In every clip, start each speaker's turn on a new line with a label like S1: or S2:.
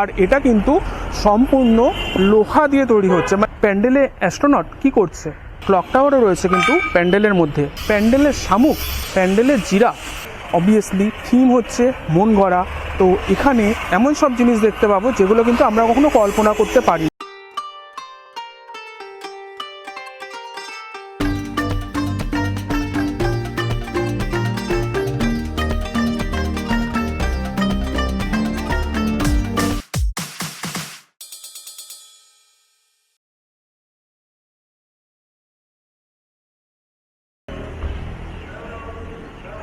S1: আর এটা কিন্তু সম্পূর্ণ লোহা দিয়ে তৈরি হচ্ছে। মানে প্যান্ডেলে অ্যাস্ট্রোনট কি করছে? ক্লক টাওয়ারও রয়েছে কিন্তু প্যান্ডেলের মধ্যে। প্যান্ডেলের শামুক, প্যান্ডেলের জিরা অবভিয়াসলি থিম হচ্ছে মন গড়া। তো এখানে এমন সব জিনিস দেখতে পাবো যেগুলো কিন্তু আমরা কখনো কল্পনা করতে পারি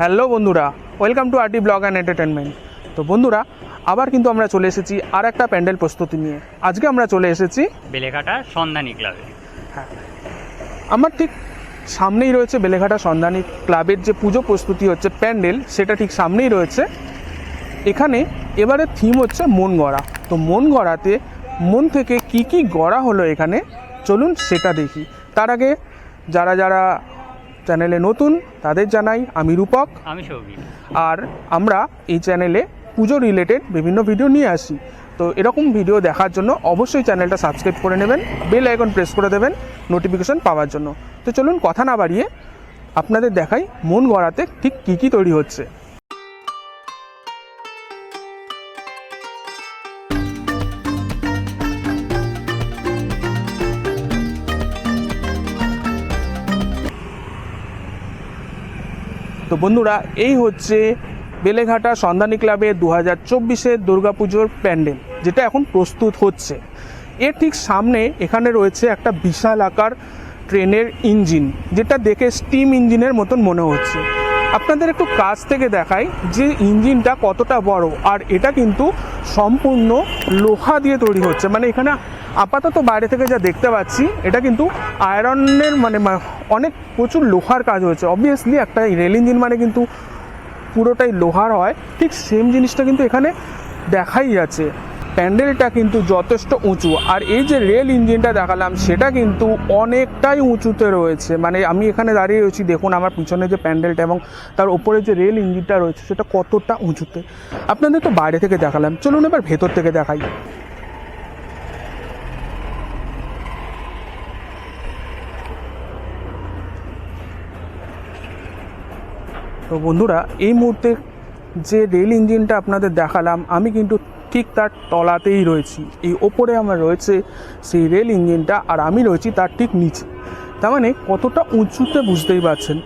S1: হ্যালো বন্ধুরা welcome to RT blog and entertainment তো বন্ধুরা আবার কিন্তু আমরা চলে এসেছি আর একটা প্যান্ডেল প্রস্তুতি নিয়ে। আজকে আমরা চলে এসেছি
S2: বেলেঘাটা সন্ধানী ক্লাবে।
S1: হ্যাঁ আমার ঠিক সামনেই রয়েছে বেলেঘাটা সন্ধানী ক্লাবের যে পুজো প্রস্তুতি হচ্ছে প্যান্ডেল সেটা ঠিক সামনেই রয়েছে। এখানে এবারে থিম হচ্ছে মন গড়া। তো মন গড়াতে মন থেকে কি কি গড়া হলো এখানে? চলুন সেটা দেখি। তার আগে যারা যারা চ্যানেলে নতুন তাদের জানাই আমি রূপক।
S2: আমি সৌভিক।
S1: আর আমরা এই চ্যানেলে পুজো রিলেটেড বিভিন্ন ভিডিও নিয়ে আসি। তো এরকম ভিডিও দেখার জন্য অবশ্যই চ্যানেলটা সাবস্ক্রাইব করে নেবেন বেল আইকন প্রেস করে দেবেন নোটিফিকেশন পাওয়ার জন্য। তো চলুন কথা না বাড়িয়ে আপনাদের দেখাই মন গড়াতে ঠিক কী কী তৈরি হচ্ছে। তো বন্ধুরা, এই হচ্ছে বেলেঘাটা সন্ধানী ক্লাবে দু হাজার চব্বিশের দুর্গাপুজোর প্যান্ডেল, যেটা এখন প্রস্তুত হচ্ছে। এর ঠিক সামনে এখানে রয়েছে একটা বিশাল আকার ট্রেনের ইঞ্জিন, যেটা দেখে স্টিম ইঞ্জিনের মতন মনে হচ্ছে। আপনাদের একটু কাছ থেকে দেখাই যে ইঞ্জিনটা কতটা বড়, আর এটা কিন্তু সম্পূর্ণ লোহা দিয়ে তৈরি হচ্ছে। মানে এখানে আপাতত বাইরে থেকে যা দেখতে পাচ্ছি, এটা কিন্তু আয়রনের মানে অনেক প্রচুর লোহার কাজ হয়েছে। অবভিয়াসলি একটা রেল ইঞ্জিন মানে কিন্তু পুরোটাই লোহার হয়। ঠিক সেম জিনিসটা কিন্তু এখানে দেখাই যাচ্ছে প্যান্ডেলটা কিন্তু যথেষ্ট উঁচু। আর এই যে রেল ইঞ্জিনটা দেখালাম, সেটা কিন্তু অনেকটাই উঁচুতে রয়েছে। মানে আমি এখানে দাঁড়িয়ে রয়েছি, দেখুন আমার পিছনে যে প্যান্ডেলটা এবং তার উপরে যে রেল ইঞ্জিনটা রয়েছে, সেটা কতটা উঁচুতে। আপনাদের তো বাইরে থেকে দেখালাম। চলুন এবার ভেতর থেকে দেখাই। তো বন্ধুরা, এই মুহূর্তে যে রেল ইঞ্জিনটা আপনাদের দেখালাম, আমি কিন্তু ঠিক তার তলাতেই রয়েছি। এই ওপরে আমার রয়েছে সেই রেল ইঞ্জিনটা আর আমি রয়েছি তার ঠিক নিচে। তার মানে কতটা উঁচুতে বুঝতেই পারছেন?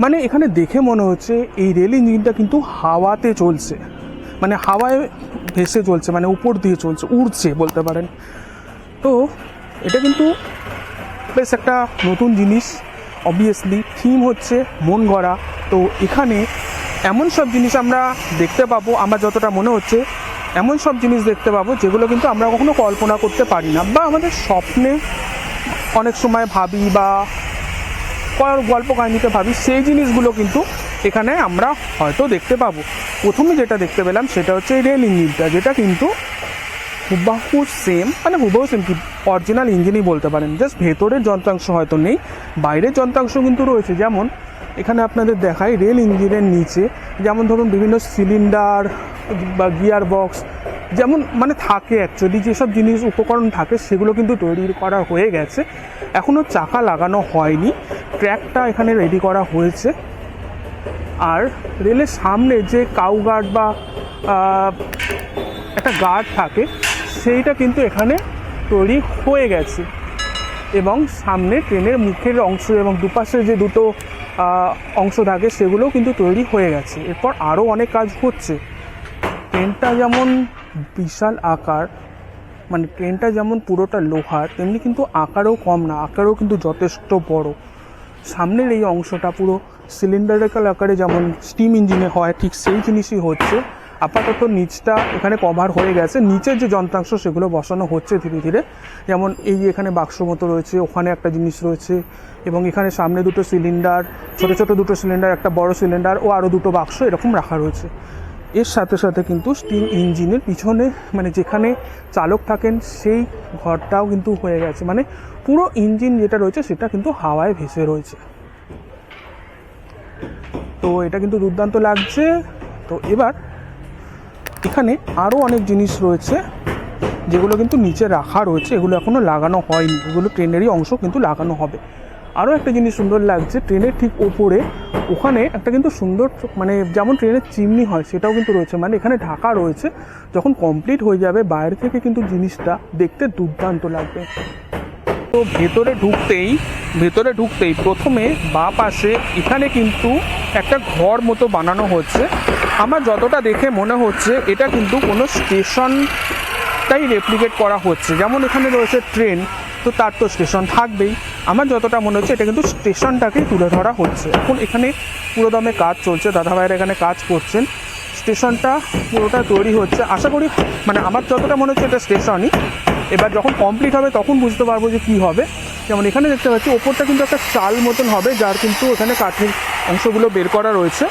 S1: মানে এখানে দেখে মনে হচ্ছে এই রেল ইঞ্জিনটা কিন্তু হাওয়াতে চলছে। মানে হাওয়ায় ভেসে চলছে মানে উপর দিয়ে চলছে, উড়ছে বলতে পারেন। তো এটা কিন্তু বেশ একটা নতুন জিনিস। অবভিয়াসলি থিম হচ্ছে মন গড়া। তো এখানে এমন সব জিনিস আমরা দেখতে পাবো। আমার যতটা মনে হচ্ছে এমন সব জিনিস দেখতে পাবো যেগুলো কিন্তু আমরা কখনো কল্পনা করতে পারি না বা আমাদের স্বপ্নে অনেক সময় ভাবি বা গল্প কাহিনীতে ভাবি, সেই জিনিসগুলো কিন্তু এখানে আমরা হয়তো দেখতে পাবো। প্রথমে যেটা দেখতে পেলাম সেটা হচ্ছে রেল ইঞ্জিনটা, যেটা কিন্তু হুবাহু সেম মানে হুবাহু সেম কি অরিজিনাল ইঞ্জিনই বলতে পারেন। জাস্ট ভেতরের যন্ত্রাংশ হয়তো নেই, বাইরের যন্ত্রাংশ কিন্তু রয়েছে। যেমন এখানে আপনাদের দেখায় রেল ইঞ্জিনের নিচে, যেমন ধরুন বিভিন্ন সিলিন্ডার বা গিয়ার বক্স, যেমন মানে থাকে অ্যাকচুয়ালি যেসব জিনিস, উপকরণ থাকে, সেগুলো কিন্তু তৈরি করা হয়ে গেছে। এখনও চাকা লাগানো হয়নি। ট্র্যাকটা এখানে রেডি করা হয়েছে। আর রেলের সামনে যে কাউ গার্ড বা একটা গার্ড থাকে, সেইটা কিন্তু এখানে তৈরি হয়ে গেছে। এবং সামনে ট্রেনের মুখের অংশ এবং দুপাশে যে দুটো অংশ থাকে, সেগুলোও কিন্তু তৈরি হয়ে গেছে। এরপর আরও অনেক কাজ হচ্ছে। ট্রেনটা যেমন বিশাল আকার মানে ট্রেনটা যেমন পুরোটা লোহার, তেমনি কিন্তু আকারেও কম না, আকারেও কিন্তু যথেষ্ট বড়। সামনের এই অংশটা পুরো সিলিন্ডারিক্যাল আকারে যেমন স্টিম ইঞ্জিনে হয়, ঠিক সেই জিনিসই হচ্ছে। আপাতত নিচটা এখানে কভার হয়ে গেছে, নিচের যে যন্ত্রাংশ সেগুলো বসানো হচ্ছে ধীরে ধীরে। যেমন এই এখানে বাক্স মতো রয়েছে, ওখানে একটা জিনিস রয়েছে, এবং এখানে সামনে দুটো সিলিন্ডার, ছোট ছোট দুটো সিলিন্ডার, একটা বড় সিলিন্ডার ও আরও দুটো বাক্স এরকম রাখা রয়েছে। এর সাথে সাথে কিন্তু স্টিম ইঞ্জিনের পিছনে মানে যেখানে চালক থাকেন, সেই ঘরটাও কিন্তু হয়ে গেছে। মানে পুরো ইঞ্জিন যেটা রয়েছে, সেটা কিন্তু হাওয়ায় ভেসে রয়েছে। তো এটা কিন্তু দুর্দান্ত লাগছে। তো এবার এখানে আরও অনেক জিনিস রয়েছে, যেগুলো কিন্তু নিচে রাখা রয়েছে। এগুলো এখনও লাগানো হয়নি। এগুলো ট্রেনেরই অংশ কিন্তু লাগানো হবে। আরও একটা জিনিস সুন্দর লাগছে, ট্রেনের ঠিক ওপরে, ওখানে একটা কিন্তু সুন্দর মানে যেমন ট্রেনের চিমনি হয়, সেটাও কিন্তু রয়েছে। মানে এখানে ঢাকা রয়েছে, যখন কমপ্লিট হয়ে যাবে, বাইরে থেকে কিন্তু জিনিসটা দেখতে দুর্দান্ত লাগবে। তো ভেতরে ঢুকতেই ভেতরে ঢুকতেই প্রথমে বা পাশে এখানে কিন্তু একটা ঘর মতো বানানো হচ্ছে। আমার যতটা দেখে মনে হচ্ছে, এটা কিন্তু কোনো স্টেশনটাই রেপ্লিকেট করা হচ্ছে। যেমন এখানে রয়েছে ট্রেন তো তার তো স্টেশন থাকবেই। আমার যতটা মনে হচ্ছে, এটা কিন্তু স্টেশনটাকেই তুলে ধরা হচ্ছে। এখন এখানে পুরোদমে কাজ চলছে দাদা ভাইয়েরা এখানে কাজ করছেন। স্টেশনটা পুরোটা তৈরি হচ্ছে। আশা করি মানে আমার যতটা মনে হচ্ছে এটা স্টেশনই এবার যখন কমপ্লিট হবে, তখন বুঝতে পারব যে কী হবে। যেমন এখানে দেখতে পাচ্ছি, ওপরটা কিন্তু একটা চাল মতন হবে, যার কিন্তু এখানে কাঠের অংশগুলো বের করা রয়েছে।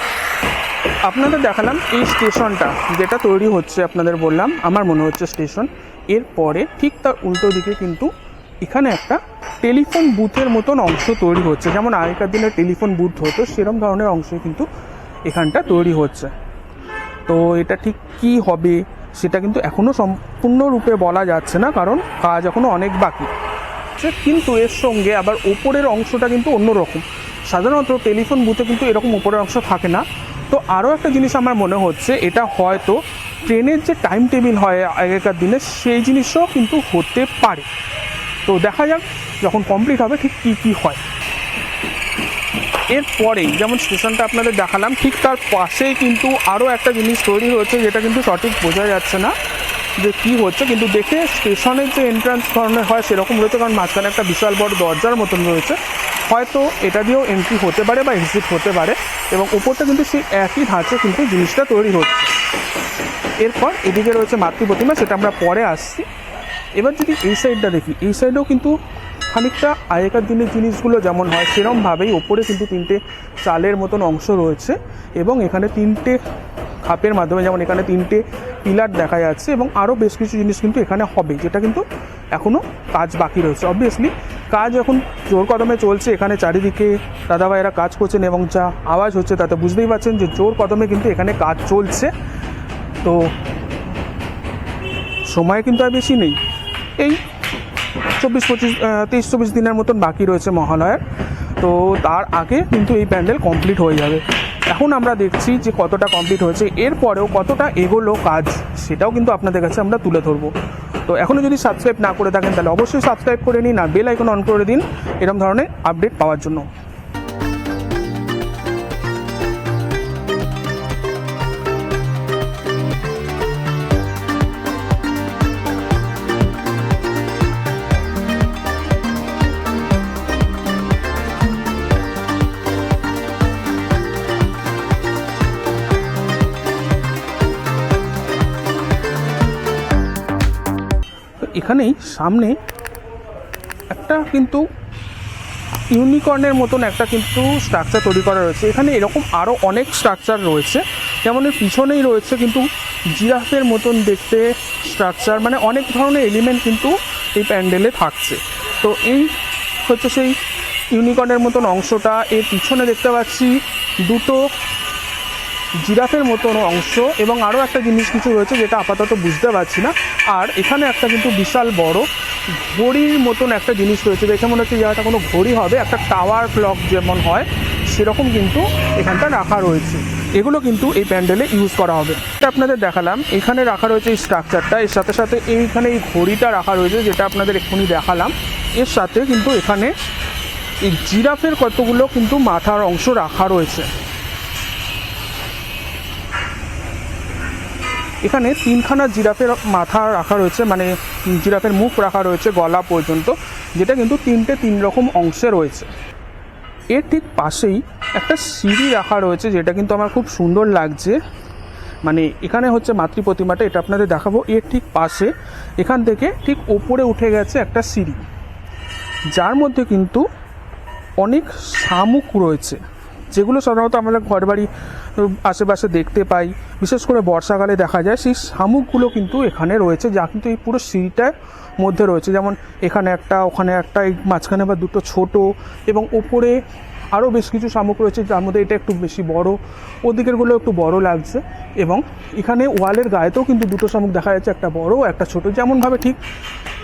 S1: আপনাদের দেখালাম এই স্টেশনটা, যেটা তৈরি হচ্ছে আপনাদের বললাম, আমার মনে হচ্ছে স্টেশন। এরপরে ঠিক তার উল্টো দিকে কিন্তু এখানে একটা টেলিফোন বুথের মতন অংশ তৈরি হচ্ছে। যেমন আগেকার দিনে টেলিফোন বুথ হতো সেরকম ধরনের অংশ কিন্তু এখানটা তৈরি হচ্ছে। তো এটা ঠিক কি হবে, সেটা কিন্তু এখনও সম্পূর্ণরূপে বলা যাচ্ছে না, কারণ কাজ এখনও অনেক বাকি। কিন্তু এর সঙ্গে আবার ওপরের অংশটা কিন্তু অন্যরকম। সাধারণত টেলিফোন বুথে কিন্তু এরকম ওপরের অংশ থাকে না। তো আরও একটা জিনিস আমার মনে হচ্ছে, এটা হয়তো ট্রেনের যে টাইম টেবিল হয় আগেকার দিনে, সেই জিনিসও কিন্তু হতে পারে। তো দেখা যাক যখন কমপ্লিট হবে ঠিক কী কী হয়। এরপরেই যেমন স্টেশনটা আপনাদের দেখালাম, ঠিক তার পাশেই কিন্তু আরও একটা জিনিস তৈরি হয়েছে, যেটা কিন্তু সঠিক বোঝা যাচ্ছে না যে কি হচ্ছে। কিন্তু দেখে স্টেশনের যে এন্ট্রান্স ধরনের হয় সেরকম রয়েছে, কারণ মাঝখানে একটা বিশাল বড় দরজার মতন রয়েছে। হয়তো এটা দিয়েও এন্ট্রি হতে পারে বা এক্সিট হতে পারে। এবং উপরটা কিন্তু সেই একই ধাঁচে কিন্তু জিনিসটা তৈরি হচ্ছে। এরপর এদিকে রয়েছে মাতৃ প্রতিমা, সেটা আমরা পরে আসছি। এবার যদি এই সাইডটা দেখি, এই সাইডেও কিন্তু খানিকটা আগেকার দিনের জিনিসগুলো যেমন হয়, সেরমভাবেই ওপরে কিন্তু তিনটে চালের মতন অংশ রয়েছে এবং এখানে তিনটে খাপের মাধ্যমে, যেমন এখানে তিনটে পিলার দেখা যাচ্ছে এবং আরও বেশ কিছু জিনিস কিন্তু এখানে হবে, যেটা কিন্তু এখনও কাজ বাকি রয়েছে। অবভিয়াসলি কাজ এখন জোর কদমে চলছে, এখানে চারিদিকে দাদা দাদাভাইয়েরা কাজ করছেন এবং যা আওয়াজ হচ্ছে তাতে বুঝতেই পারছেন যে জোর কদমে কিন্তু এখানে কাজ চলছে। তো সময় কিন্তু আর বেশি নেই। এই চব্বিশ পঁচিশ তেইশ চব্বিশ দিনের মতন বাকি রয়েছে মহালয়ার। তো তার আগে কিন্তু এই প্যান্ডেল কমপ্লিট হয়ে যাবে। এখন আমরা দেখছি যে কতটা কমপ্লিট হয়েছে। এরপরেও কতটা এগোলো কাজ, সেটাও কিন্তু আপনাদের কাছে আমরা তুলে ধরবো। তো এখনও যদি সাবস্ক্রাইব না করে থাকেন, তাহলে অবশ্যই সাবস্ক্রাইব করে নিন আর বেল আইকন অন করে দিন। এরকম ধরনের আপডেট পাওয়ার জন্য। এখানেই সামনে একটা কিন্তু ইউনিকর্নের মতন একটা কিন্তু স্ট্রাকচার তৈরি করা রয়েছে। এখানে এরকম আরও অনেক স্ট্রাকচার রয়েছে। যেমন এর পিছনেই রয়েছে কিন্তু জিরাফের মতন দেখতে স্ট্রাকচার মানে অনেক ধরনের এলিমেন্ট কিন্তু এই প্যান্ডেলে থাকছে। তো এই হচ্ছে সেই ইউনিকর্নের মতন অংশটা। এর পিছনে দেখতে পাচ্ছি দুটো জিরাফের মতন অংশ এবং আরও একটা জিনিস কিছু রয়েছে যেটা আপাতত বুঝতে পারছি না। আর এখানে একটা কিন্তু বিশাল বড় ঘড়ির মতন একটা জিনিস রয়েছে। দেখে মনে হচ্ছে জায়গাটা কোনো ঘড়ি হবে, একটা টাওয়ার ক্লক যেমন হয়, সেরকম কিন্তু এখানটা রাখা রয়েছে। এগুলো কিন্তু এই প্যান্ডেলে ইউজ করা হবে। এটা আপনাদের দেখালাম। এখানে রাখা রয়েছে এই স্ট্রাকচারটা। এর সাথে সাথে এইখানে এই ঘড়িটা রাখা রয়েছে, যেটা আপনাদের এক্ষুনি দেখালাম। এর সাথে কিন্তু এখানে এই জিরাফের কতগুলো কিন্তু মাথার অংশ রাখা রয়েছে। এখানে তিনখানা জিরাফের মাথা রাখা রয়েছে মানে জিরাফের মুখ রাখা রয়েছে গলা পর্যন্ত, যেটা কিন্তু তিনটে তিন রকম অংশে রয়েছে। এর ঠিক পাশেই একটা সিঁড়ি রাখা রয়েছে, যেটা কিন্তু আমার খুব সুন্দর লাগছে। মানে এখানে হচ্ছে মাতৃ প্রতিমাটা এটা আপনাদের দেখাবো। এর ঠিক পাশে, এখান থেকে ঠিক ওপরে উঠে গেছে একটা সিঁড়ি। যার মধ্যে কিন্তু অনেক শামুক রয়েছে। যেগুলো সাধারণত আমরা ঘর বাড়ি আশেপাশে দেখতে পাই, বিশেষ করে বর্ষাকালে দেখা যায়, সেই শামুকগুলো কিন্তু এখানে রয়েছে, যা কিন্তু এই পুরো সিঁড়িটার মধ্যে রয়েছে। যেমন এখানে একটা, ওখানে একটা, এই মাঝখানে বা দুটো ছোট এবং ওপরে আরও বেশ কিছু শামুক রয়েছে, যার মধ্যে এটা একটু বেশি বড়। ওদিকেরগুলো একটু বড় লাগছে এবং এখানে ওয়ালের গায়েতেও কিন্তু দুটো শামুক দেখা যাচ্ছে, একটা বড়, একটা ছোট। যেমনভাবে ঠিক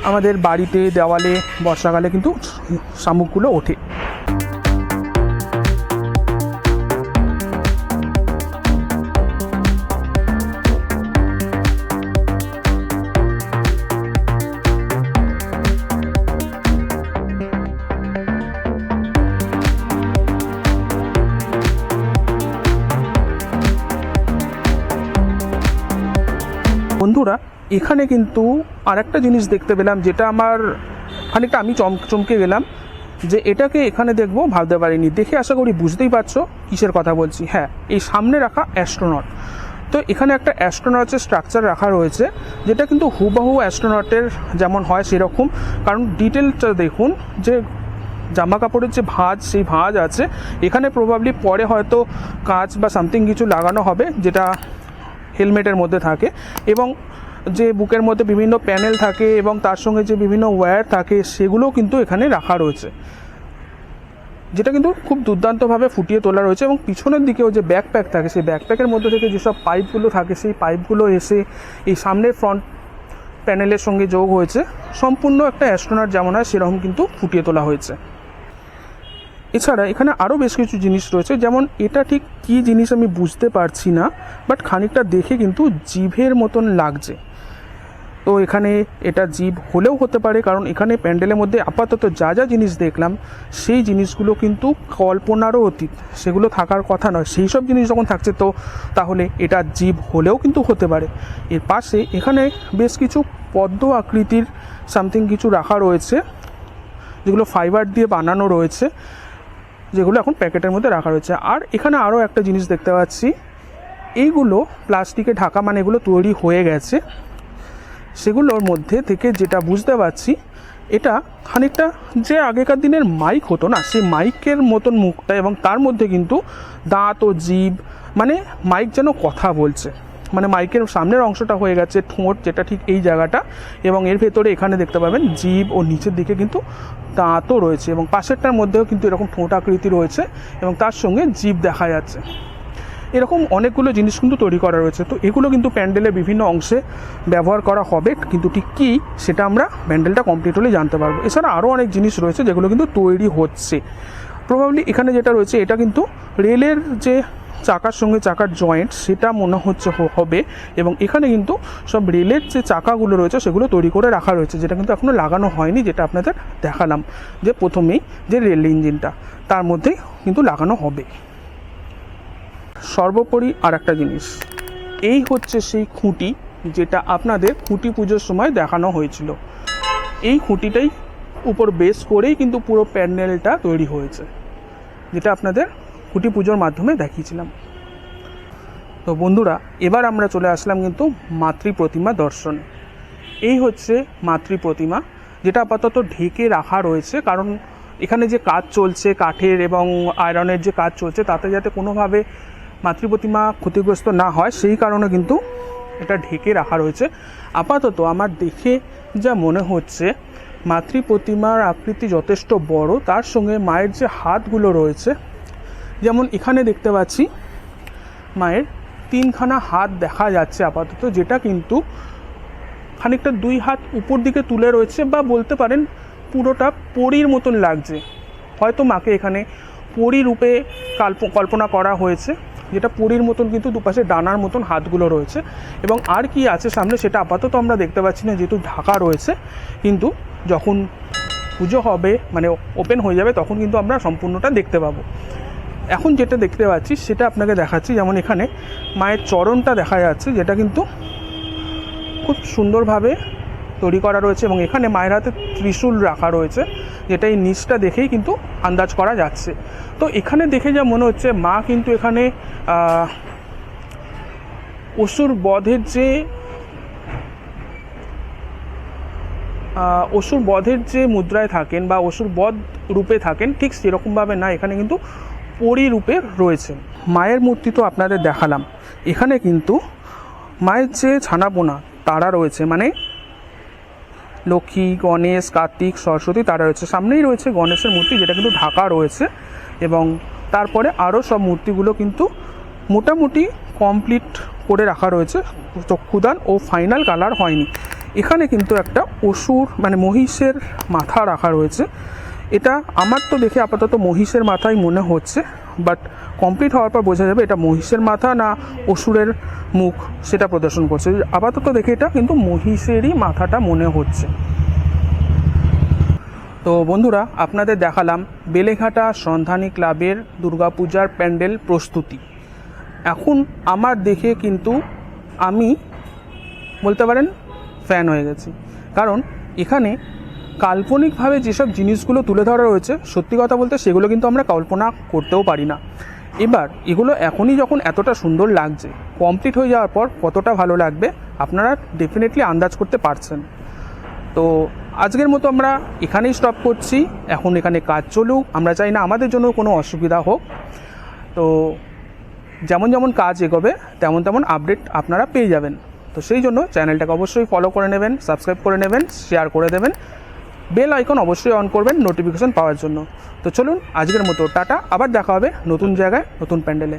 S1: আমাদের বাড়িতে দেওয়ালে বর্ষাকালে কিন্তু শামুকগুলো ওঠে। এখানে কিন্তু আরেকটা জিনিস দেখতে পেলাম, যেটা আমার খানিকটা আমি চম, চমকে গেলাম, যে এটাকে এখানে দেখব ভাবতে পারিনি দেখে আশা করি বুঝতেই পারছ কিসের কথা বলছি। হ্যাঁ এই সামনে রাখা অ্যাস্ট্রোনট। তো এখানে একটা অ্যাস্ট্রোনটের স্ট্রাকচার রাখা রয়েছে, যেটা কিন্তু হুবাহু অ্যাস্ট্রোনটের যেমন হয় সেরকম। কারণ ডিটেলটা দেখুন, যে জামা কাপড়ের যে ভাঁজ, সেই ভাঁজ আছে, এখানে প্রবাবলি পরে হয়তো কাঁচ বা সামথিং কিছু লাগানো হবে, যেটা হেলমেটের মধ্যে থাকে। এবং যে বুকের মধ্যে বিভিন্ন প্যানেল থাকে এবং তার সঙ্গে যে বিভিন্ন ওয়্যার থাকে সেগুলোও কিন্তু এখানে রাখা রয়েছে। যেটা কিন্তু খুব দুর্দান্তভাবে ফুটিয়ে তোলা রয়েছে এবং পিছনের দিকেও যে ব্যাকপ্যাক থাকে, সেই ব্যাকপ্যাকের মধ্যে থেকে যেসব পাইপগুলো থাকে, সেই পাইপগুলো এসে এই সামনের ফ্রন্ট প্যানেলের সঙ্গে যোগ হয়েছে। সম্পূর্ণ একটা অ্যাস্ট্রোনাট যেমন হয়, সেরকম কিন্তু ফুটিয়ে তোলা হয়েছে। এছাড়া এখানে আরও বেশ কিছু জিনিস রয়েছে, যেমন এটা ঠিক কী জিনিস আমি বুঝতে পারছি না বাট খানিকটা দেখে কিন্তু জিভের মতন লাগছে। তো এখানে এটা জীব হলেও হতে পারে, কারণ এখানে প্যান্ডেলের মধ্যে আপাতত যা যা জিনিস দেখলাম, সেই জিনিসগুলো কিন্তু কল্পনারও অতীত। সেগুলো থাকার কথা নয়, সেই সব জিনিস যখন থাকছে, তো তাহলে এটা জীব হলেও কিন্তু হতে পারে। এর পাশে এখানে বেশ কিছু পদ্ম আকৃতির সামথিং কিছু রাখা রয়েছে, যেগুলো ফাইবার দিয়ে বানানো রয়েছে, যেগুলো এখন প্যাকেটের মধ্যে রাখা রয়েছে। আর এখানে আরও একটা জিনিস দেখতে পাচ্ছি, এইগুলো প্লাস্টিকে ঢাকা মানে এগুলো তৈরি হয়ে গেছে। সেগুলোর মধ্যে থেকে যেটা বুঝতে পারছি, এটা খানিকটা যে আগেকার দিনের মাইক হতো না, সেই মাইকের মতন মুখটা এবং তার মধ্যে কিন্তু দাঁত ও জিভ মানে মাইক যেন কথা বলছে। মানে মাইকের সামনের অংশটা হয়ে গেছে, ঠোঁট যেটা ঠিক এই জায়গাটা এবং এর ভেতরে এখানে দেখতে পাবেন জিভ ও নিচের দিকে কিন্তু দাঁতও রয়েছে এবং পাশেরটার মধ্যেও কিন্তু এরকম ঠোঁট আকৃতি রয়েছে এবং তার সঙ্গে জিভ দেখা যাচ্ছে। এরকম অনেকগুলো জিনিস কিন্তু তৈরি করা রয়েছে। তো এগুলো কিন্তু প্যান্ডেলের বিভিন্ন অংশে ব্যবহার করা হবে, কিন্তু ঠিক কী সেটা আমরা প্যান্ডেলটা কমপ্লিট হলে জানতে পারব। এছাড়া আরও অনেক জিনিস রয়েছে যেগুলো কিন্তু তৈরি হচ্ছে। প্রবাবলি এখানে যেটা রয়েছে, এটা কিন্তু রেলের যে চাকার সঙ্গে চাকার জয়েন্ট সেটা মনে হচ্ছে হবে। এবং এখানে কিন্তু সব রেলের যে চাকাগুলো রয়েছে, সেগুলো তৈরি করে রাখা রয়েছে, যেটা কিন্তু এখনও লাগানো হয়নি, যেটা আপনাদের দেখালাম যে প্রথমেই যে রেল ইঞ্জিনটা, তার মধ্যেই কিন্তু লাগানো হবে। সর্বোপরি আর একটা জিনিস। এই হচ্ছে সেই খুঁটি যেটা আপনাদের খুঁটি পুজোর সময় দেখানো হয়েছিল। এই খুঁটিটাই উপর বেস করেই কিন্তু পুরো প্যান্ডেলটা তৈরি হয়েছে, যেটা আপনাদের খুঁটি পুজোর মাধ্যমে দেখিয়েছিলাম। তো বন্ধুরা, এবার আমরা চলে আসলাম কিন্তু মাতৃ প্রতিমা দর্শন। এই হচ্ছে মাতৃ প্রতিমা, যেটা আপাতত ঢেকে রাখা রয়েছে, কারণ এখানে যে কাজ চলছে, কাঠের এবং আয়রনের যে কাজ চলছে, তাতে যাতে কোনোভাবে মাতৃ প্রতিমা ক্ষতিগ্রস্ত না হয়, সেই কারণে কিন্তু এটা ঢেকে রাখা রয়েছে। আপাতত আমার দেখে যা মনে হচ্ছে মাতৃ প্রতিমার আকৃতি যথেষ্ট বড়, তার সঙ্গে মায়ের যে হাতগুলো রয়েছে, যেমন এখানে দেখতে পাচ্ছি, মায়ের তিনখানা হাত দেখা যাচ্ছে আপাতত, যেটা কিন্তু খানিকটা দুই হাত উপর দিকে তুলে রয়েছে বা বলতে পারেন পুরোটা পরীর মতন লাগছে। হয়তো মাকে এখানে পরী রূপে কাল্প- কল্পনা করা হয়েছে। যেটা পরীর মতন কিন্তু দুপাশে ডানার মতন হাতগুলো রয়েছে। এবং আর কি আছে সামনে সেটা আপাতত আমরা দেখতে পাচ্ছি না, যেহেতু ঢাকা রয়েছে। কিন্তু যখন পুজো হবে মানে ওপেন হয়ে যাবে, তখন কিন্তু আমরা সম্পূর্ণটা দেখতে পাবো। এখন যেটা দেখতে পাচ্ছি, সেটা আপনাকে দেখাচ্ছি। যেমন এখানে মায়ের চরণটা দেখা যাচ্ছে, যেটা কিন্তু খুব সুন্দরভাবে তৈরি করা রয়েছে এবং এখানে মায়ের হাতে ত্রিশূল রাখা রয়েছে, যেটা এই নিচটা দেখেই কিন্তু আন্দাজ করা যাচ্ছে। তো এখানে দেখে যা মনে হচ্ছে, মা কিন্তু এখানে অসুর বধের যে অসুর বধের যে মুদ্রায় থাকেন বা অসুর বধ রূপে থাকেন, ঠিক সেরকমভাবে না, এখানে কিন্তু পরি রূপে রয়েছে মায়ের মূর্তি তো আপনাদের দেখালাম। এখানে কিন্তু মায়ের যে ছানাপোনা, তারা রয়েছে মানে লক্ষ্মী, গণেশ, কার্তিক, সরস্বতী, তারা রয়েছে। সামনেই রয়েছে গণেশের মূর্তি, যেটা কিন্তু ঢাকা রয়েছে। এবং তারপরে আরও সব মূর্তিগুলো কিন্তু মোটামুটি কমপ্লিট করে রাখা রয়েছে। চক্ষুদান ও ফাইনাল কালার হয়নি। এখানে কিন্তু একটা অসুর মানে মহিষের মাথা রাখা রয়েছে। এটা আমার তো দেখে আপাতত মহিষের মাথাই মনে হচ্ছে। বাট কমপ্লিট হওয়ার পর বোঝা যাবে এটা মহিষের মাথা না অসুরের মুখ সেটা প্রদর্শন করছে। আপাতত দেখে এটা কিন্তু মহিষেরই মাথাটা মনে হচ্ছে। তো বন্ধুরা, আপনাদের দেখালাম বেলেঘাটা সন্ধানী ক্লাবের দুর্গাপূজার প্যান্ডেল প্রস্তুতি। এখন আমার দেখে কিন্তু আমি বলতে পারেন ফ্যান হয়ে গেছি। কারণ এখানে কাল্পনিকভাবে যেসব জিনিসগুলো তুলে ধরা রয়েছে, সত্যি কথা বলতে সেগুলো কিন্তু আমরা কল্পনা করতেও পারি না। এবার এগুলো এখনই যখন এতটা সুন্দর লাগছে কমপ্লিট হয়ে যাওয়ার পর কতটা ভালো লাগবে, আপনারা ডেফিনেটলি আন্দাজ করতে পারছেন। তো আজকের মতো আমরা এখানেই স্টপ করছি। এখন এখানে কাজ চলুক, আমরা চাই না আমাদের জন্য কোনো অসুবিধা হোক। তো যেমন যেমন কাজ এগোবে, তেমন তেমন আপডেট আপনারা পেয়ে যাবেন। তো সেই জন্য চ্যানেলটাকে অবশ্যই ফলো করে নেবেন সাবস্ক্রাইব করে নেবেন শেয়ার করে দেবেন। বেল আইকন অবশ্যই অন করবেন নোটিফিকেশন পাওয়ার জন্য। তো চলুন, আজকের মতো টাটা, আবার দেখা হবে নতুন জায়গায়, নতুন প্যান্ডেলে।